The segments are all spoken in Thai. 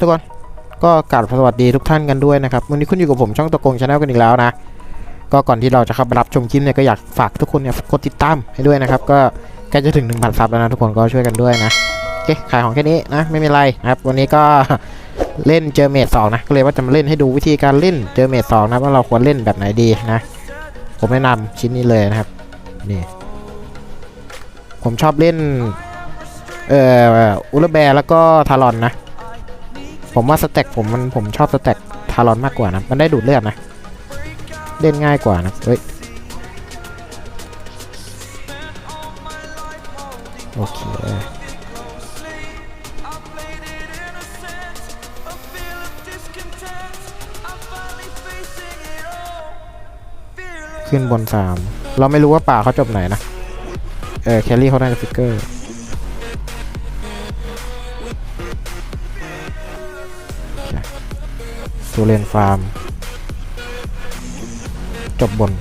ทุกคนก็กราบสวัสดีทุกท่านกันด้วยนะครับวันนี้คุณอยู่กับผมช่องตะกงชาแนลกันอีกแล้วนะก็ก่อนที่เราจะเข้าไปรับชมคลิปเนี่ยก็อยากฝากทุกคนเนี่ยกดติดตามให้ด้วยนะครับ ก็ใกล้จะถึง1,000ซับแล้วนะทุกคนก็ช่วยกันด้วยนะโอเคขายของแค่นี้นะไม่มีไรนะครับ วันนี้ก็เล่นเจอเมดสองนะก็เลยว่าจะมาเล่นให้ดูวิธีการเล่นเจอเมดสองนะว่าเราควรเล่นแบบไหนดีนะผมแนะนำชิ้นนี้เลยนะครับนี่ผมชอบเล่นเอ่ออุลแบร์แล้วก็ทารอนนะ ผมว่าสเต็กผมมันผมชอบสเต็กทารอนมากกว่านะ มันได้ดูดเลือดนะ เล่นง่ายกว่านะ เฮ้ย โอเค ขึ้นบนสาม เราไม่รู้ว่าป่าเขาจบไหนนะ เออ แคลรี่เขาได้ฟิกเกอร์ ตูเรนฟาร์ม จบบน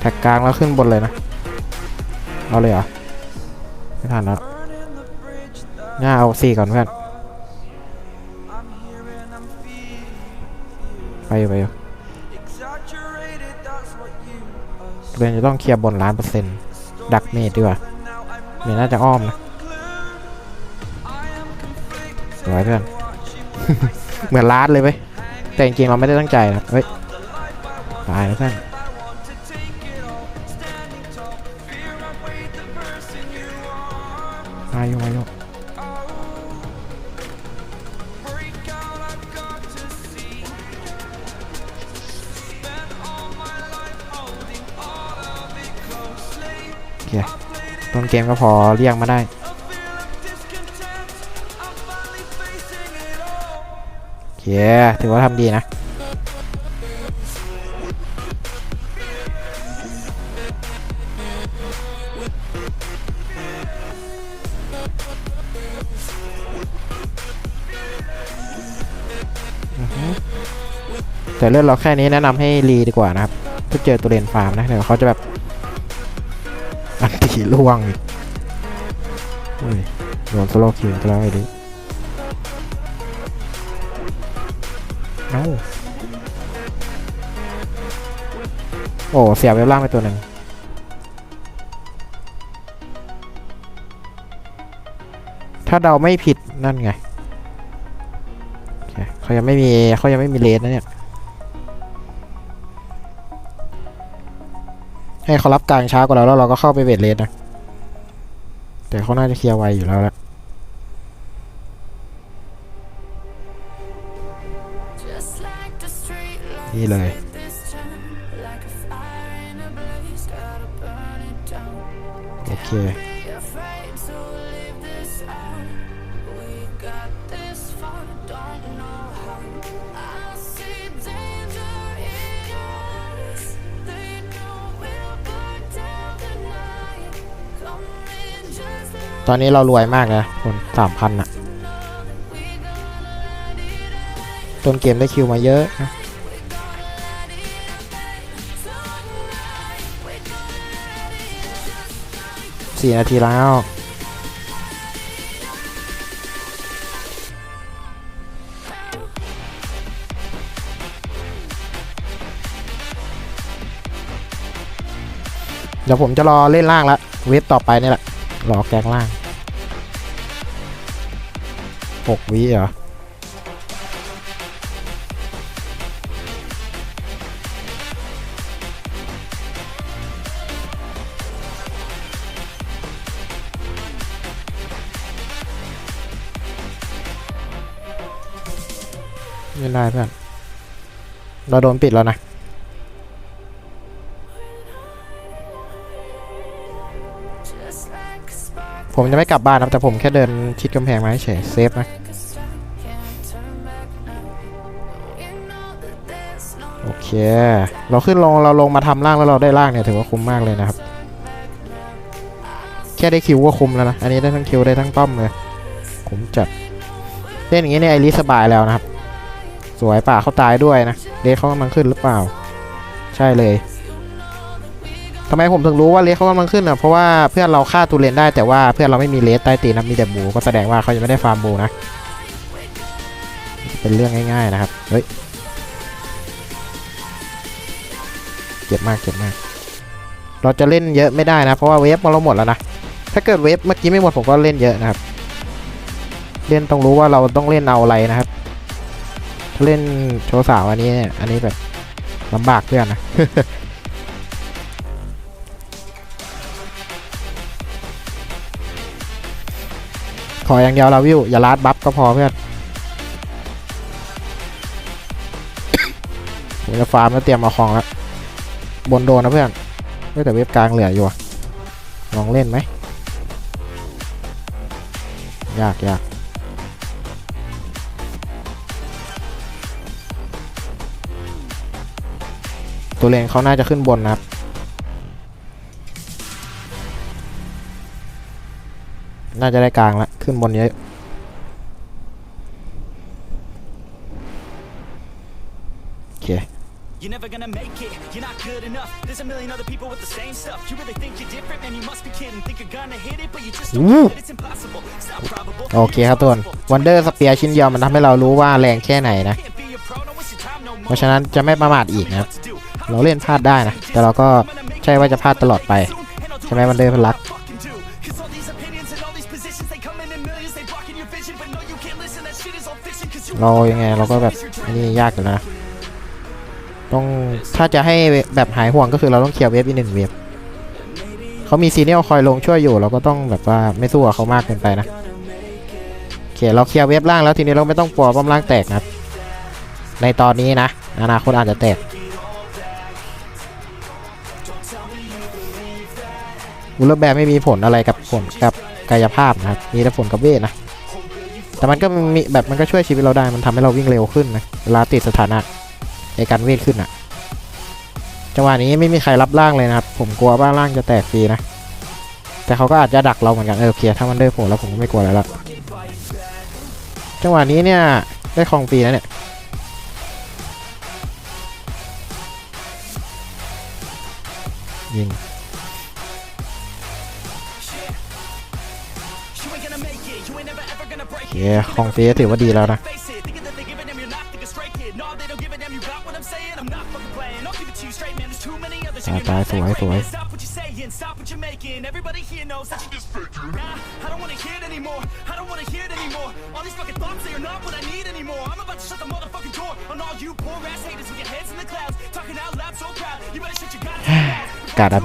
แท็กกลางแล้วขึ้นบนเลยนะ เอาเลยเหรอ ไม่ทันแล้วน่าเอาสี่ก่อนเพื่อน ไปยุไปยู่เรนจะต้องเคลียร์บนล้านเปอร์เซ็นต์ดักเมดดีกว่าเมดน่าจะอ้อมนะสวยเพื่อน เหมือนล้านเลยเว้ยแต่จริงๆเราไม่ได้ตั้งใจนะเฮ้ยตายแล้วเพื่อนมาอยู่มาอยู่ กมก็พอเรียกมาได้ โอเค ถือว่าทำดีนะ แต่เลือดเราแค่นี้แนะนำให้รีดีกว่านะครับ ถ้าเจอตัวเลนฟาร์มนะ เดี๋ยวเขาจะแบบอันตีล่วงอีก อุ้ยโดนสโลคิวจะแล้วไอ้ดิเอ้าโอ้ เสียเวลล่างไปตัวหนึ่งถ้าเดาไม่ผิดนั่นไงเคเขายังไม่มีเขายังไม่มีเลนนะเนี่ย ให้เขารับกลางช้ากว่าเราแล้วเราก็เข้าไปเวทเลนนะ แต่เขาน่าจะเคลียร์ไวอยู่แล้วแหละนี่เลย โอเค ตอนนี้เรารวยมากนะคนสามพันอะต้นเกมได้คิวมาเยอะนะสี่นาทีแล้วเดี๋ยวผมจะรอเล่นล่างละ เวฟต่อไปนี่แหละ รอแกงล่างหกวิเหรอไม่ได้เพื่อน เราโดนปิดแล้วนะ ผมจะไม่กลับบ้านนะแต่ผมแค่เดินชิดกำแพงมาเฉยเซฟนะ โอเค เราขึ้นลงเราลงมาทำล่างแล้วเราได้ล่างเนี่ยถือว่าคุ้มมากเลยนะครับ แค่ได้คิวก็คุ้มแล้วนะ อันนี้ได้ทั้งคิวได้ทั้งป้อมเลยผมจัดเล่นอย่างนี้เนี่ยไอริสสบายแล้วนะครับ สวยป่าเขาตายด้วยนะเลสเขากำลังขึ้นหรือเปล่า ใช่เลยำไมผมถึงรู้ว่าเลสเขากำลังขึ้นอะเพราะว่าเพื่อนเราฆ่าตูเลนได้แต่ว่าเพื่อนเราไม่มีเลสใต้ตีนนะมีแต่บูก็แสดงว่าเขายังไม่ได้ฟาร์มบูนะเป็นเรื่องง่ายๆนะครับเฮ้ยเจ็บมากเจ็บมาก เราจะเล่นเยอะไม่ได้นะ เพราะว่าเวฟเราหมดแล้วนะถ้าเกิดเวฟเมื่อกี้ไม่หมดผมก็เล่นเยอะนะครับ เล่นต้องรู้ว่าเราต้องเล่นเอาอะไรนะครับ ถ้าเล่นโชว์สาวอันนี้อันนี้แบบลำบากเพื่อนนะ ขออย่างเดียวเราวิวอย่าลาดบัฟก็พอเพื่อนผมจะฟาร์มแล้วเตรียมเอาของแล้วบนโดนนะเพื่อนไม่แต่เว็บกลางเหลืออยู่ลองเล่นไหมยากยากตัวเลนเขาน่าจะขึ้นบนนะครับ น่าจะได้กลางแล้วขึ้นบนเยอะโอเค You're never gonna make it, you're not good enough. There's a million other people with the same stuff. You really think you're different, man? You must be kidding. Think you're gonna hit it, but you just don't Ooh. get it. It's impossible. It's not probable. โอเคครับทุกคนวันเดอร์สเปียร์ชิ้นเดียวมันทำให้เรารู้ว่าแรงแค่ไหนนะ Can't be a pro, don't waste your time no เพ more. ราะฉะนั้นจะไม่ประมาทอีกนะครับ What to do? เราเล่นพลาดได้นะ แต่เราก็ใช่ว่าจะพลาดตลอดไป ใช่ไหมวันเดอร์พลัก Fucking do. 'Cause all these opinions and all these positions, they come in in millions, they blocking your vision. But no, you can't listen, that shit is all fiction. 'Cause you เรายังไงเราก็แบบอันนี้ยากอยู่นะต้องถ้าจะให้แบบหายห่วงก็คือเราต้องเคลียร์เวฟอีกหนึ่งเวฟเขามีซีเนียลคอยลงช่วยอยู่ เราก็ต้องแบบว่าไม่สู้กับเขามากเกินไปนะโอเคเราเคลียร์เวฟล่างแล้วทีนี้เราไม่ต้องปล่อยป้อมล่างแตกนะในตอนนี้นะอนาคตอาจจะแตกอุลแบร์ไม่มีผลอะไรกับผลกับ กายภาพนะครับมีแต่ผลกับเวทนะแต่มันก็มีแบบมันก็ช่วยชีวิตเราได้มันทำให้เราวิ่งเร็วขึ้นนะเวลาติดสถานะในการเวทขึ้นอะ จังหวะนี้ไม่มีใครรับร่างเลยนะครับ ผมกลัวว่าร่างจะแตกฟรีนะ แต่เขาก็อาจจะดักเราเหมือนกันเออโอเคถ้ามันได้ผลแล้วผมก็ไม่กลัวแล้วละจังหวะนี้เนี่ยได้ของฟรีนะเนี่ยยิง เคของฟรีก็ถือว่าดีแล้วนะ Face it, thinking that they give a damn, you're not thinking straight, kid. No, they don't give a damn, you got what I'm saying? I'm not fucking playing. I'll give it to you straight, man. There's too many others. Ah, You're die, not that sủi, great, sủi. man. Stop what you're saying, stop what you're making. Everybody here knows that you just faking. Nah, I don't wanna hear it anymore. I don't wanna hear it anymore. All these fucking thoughts, they are not what I need anymore. I'm about to shut the motherfucking door on all you poor ass haters with your heads in the clouds. Talking out loud so proud. You better shut your goddamn mouth. กาดา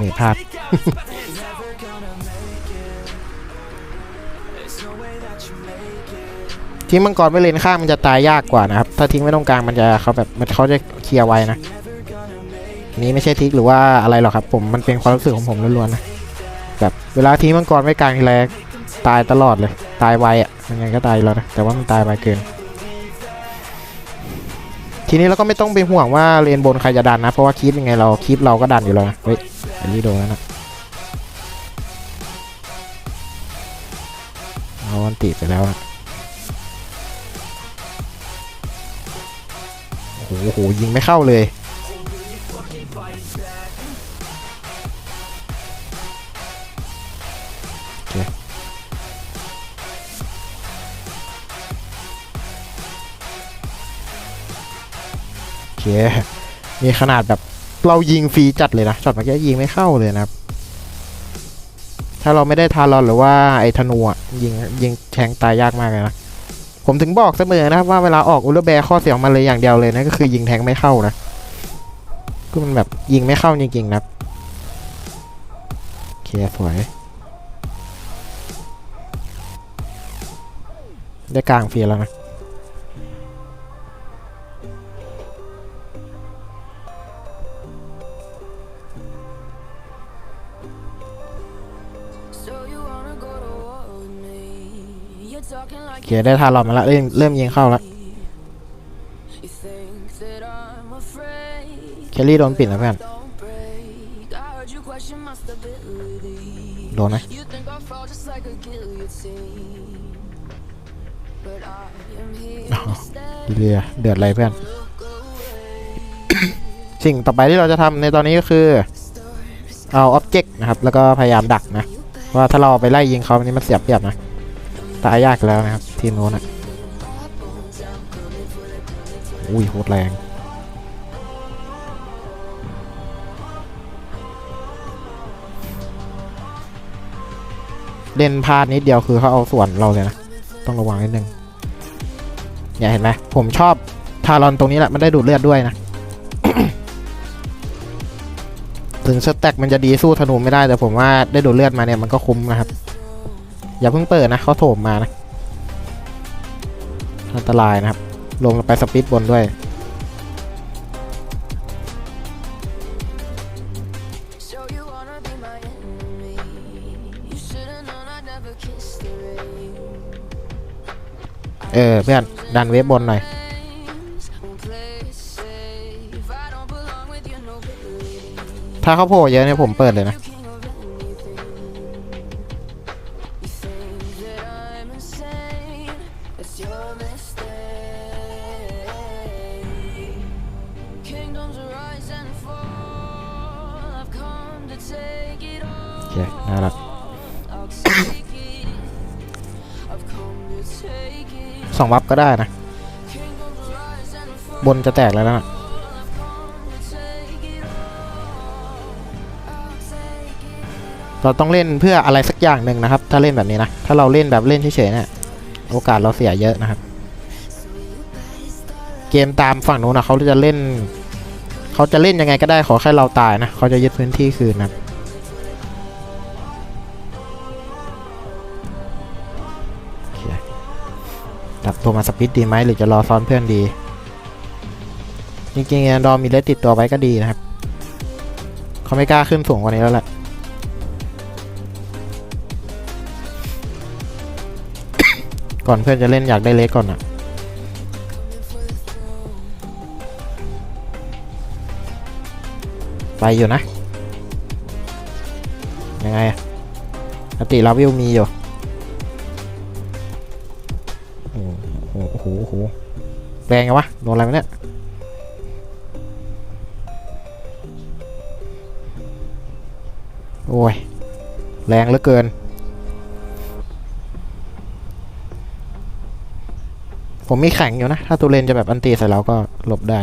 ทิ้งมังกรไม่เลนข้างมันจะตายยากกว่านะครับ ถ้าทิ้งไว้ตรงกลางมันจะเขาแบบมันเขาจะเคลียร์ไวนะนี้ไม่ใช่ทิกหรือว่าอะไรหรอกครับ ผมมันเป็นความรู้สึกของผมล้วนๆนะแบบเวลาทิ้งมังกรไว้กลางทีไรตายตลอดเลย ตายไวอะยังไงก็ตายแล้วนะแต่ว่ามันตายไวเกิน ทีนี้เราก็ไม่ต้องไปห่วงว่าเลนบนใครจะดันนะ เพราะว่าคลิปยังไงเราคลิปเราก็ดันอยู่แล้วนะเฮ้ยอันนี้โดนแล้วนะเอาวันติไปแล้วนะ โอ้โหโหยิงไม่เข้าเลย โอเคมีขนาดแบบเรายิงฟรีจัดเลยนะช็อตเมื่อกี้ยิงไม่เข้าเลยนะครับ ถ้าเราไม่ได้ทารอนหรือว่าไอ้ธนูอะยิงยิงแทงตายยากมากเลยนะ ผมถึงบอกเสมอนะครับว่าเวลาออกอุลตร้าแบร์ข้อเสียของมันเลยอย่างเดียวเลยนะก็คือยิงแทงไม่เข้านะคือมันแบบยิงไม่เข้าจริงๆนะครับโอเคสวยได้กลางฟรีแล้วนะ โอ like เคได้ทารอนมาแล้วเริ่มเริ่มยิงเข้าแล้ว you think that I'm afraid. เคลลี่โดนปิดแล้วเพื่อน Don't break. I heard you question my stability. โดนไหม You think I fall just like a guillotine. but I am here อ๋อเรือเดือดอะไรเพื่อนสิ่งต่อไปที่เราจะทำในตอนนี้ก็คือ เอาอ็อบเจกต์นะครับ แล้วก็พยายามดักนะ ว่าถ้าเราไปไล่ยิงเขาอันนี้มันเสียเปรียบนะ ตายยากแล้วนะครับ ทีมโน้นอะอุ้ยโคตรแรงเล่นพลาดนิดเดียวคือเขาเอาส่วนเราเลยนะ ต้องระวังนิดนึงเนี่ยเห็นไหมผมชอบทารอนตรงนี้แหละมันได้ดูดเลือดด้วยนะ ถึงสแต็กมันจะดีสู้ธนูไม่ได้แต่ผมว่าได้ดูดเลือดมาเนี่ยมันก็คุ้มนะครับ อย่าเพิ่งเปิดนะเขาโถมมานะอันตรายนะครับ ลงไปสปีดบนด้วย So you wanna be my enemy? You should've known I'd never kiss the rain. เออเพื่อนดันเวฟบนหน่อย Won't play it safe. I don't belong with your nobility. ถ้าเขาโผล่เยอะเนี่ยผมเปิดเลยนะ สองวับก็ได้นะ บนจะแตกแล้วนะเราต้องเล่นเพื่ออะไรสักอย่างหนึ่งนะครับ ถ้าเล่นแบบนี้นะ ถ้าเราเล่นแบบเล่นเฉยๆเนี่ยโอกาสเราเสียเยอะนะครับ เกมตามฝั่งนู้นนะเขาจะเล่น เขาจะเล่นยังไงก็ได้ขอแค่เราตายนะ เขาจะยึดพื้นที่คืนนะ ดับตัวมาสปิดดีไหมหรือจะรอซ้อนเพื่อนดี จริงๆแอนดอมีเลสติดตัวไว้ก็ดีนะครับ เขาไม่กล้าขึ้นสูงกว่านี้แล้วแหละก่อนเพื่อนจะเล่นอยากได้เลสก่อนอะไปอยู่นะ ยังไงอะติเราวิวมีอยู่ โอ้โหโอ้โหแรงไงวะโดนอะไรมาเนี่ยโอ้ย แรงเหลือเกิน ผมมีแข็งอยู่นะ ถ้าตัวเลนจะแบบอันตีใส่เราก็หลบได้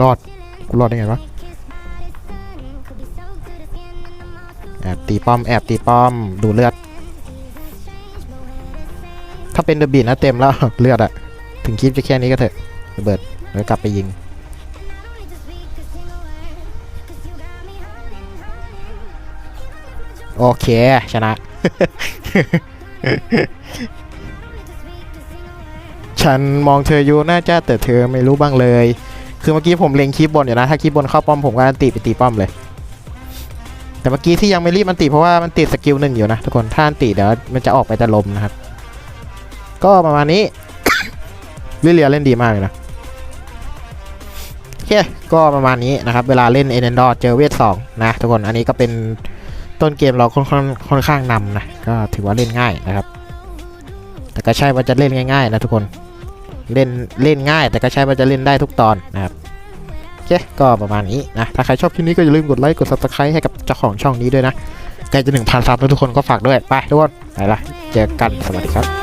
รอด กูรอดได้ไงวะ แอบตีป้อม แอบตีป้อม ดูเลือด ถ้าเป็นเดอะบีนะเต็มแล้ว เลือดอะถึงคลิปจะแค่นี้ก็เถอะระเบิดแล้วกลับไปยิง โอเค ชนะ ฉันมองเธออยู่น่าจะแต่เธอไม่รู้บ้างเลย คือเมื่อกี้ผมเล็งคลิปบนอยู่นะ ถ้าคลิปบนเข้าป้อมผมก็อันติไปตีป้อมเลย แต่เมื่อกี้ที่ยังไม่รีบอันติเพราะว่ามันติดสกิลหนึ่งอยู่นะทุกคน ถ้าอันติเดี๋ยวมันจะออกไปแต่ลมนะครับ ก็ประมาณนี้ลิเลียเล่นดีมากเลยนะโอเค ก็ประมาณนี้นะครับ เวลาเล่นเอเนนดอร์เจอเวทสองนะทุกคน อันนี้ก็เป็นต้นเกมเราค่อนข้างค่อนข้างนำนะ ก็ถือว่าเล่นง่ายนะครับ แต่ก็ใช่ว่าจะเล่นง่ายๆนะทุกคน เล่นเล่นง่าย แต่ก็ใช่ว่าจะเล่นได้ทุกตอนนะครับ เคก็ประมาณนี้นะ ถ้าใครชอบคลิปนี้ก็อย่าลืมกดไลค์ กด subscribe ให้กับเจ้าของช่องนี้ด้วยนะ ใกล้จะหนึ่งพันซับแล้วทุกคนก็ฝากด้วย ไปทุกคน ไปละ เจอกัน สวัสดีครับ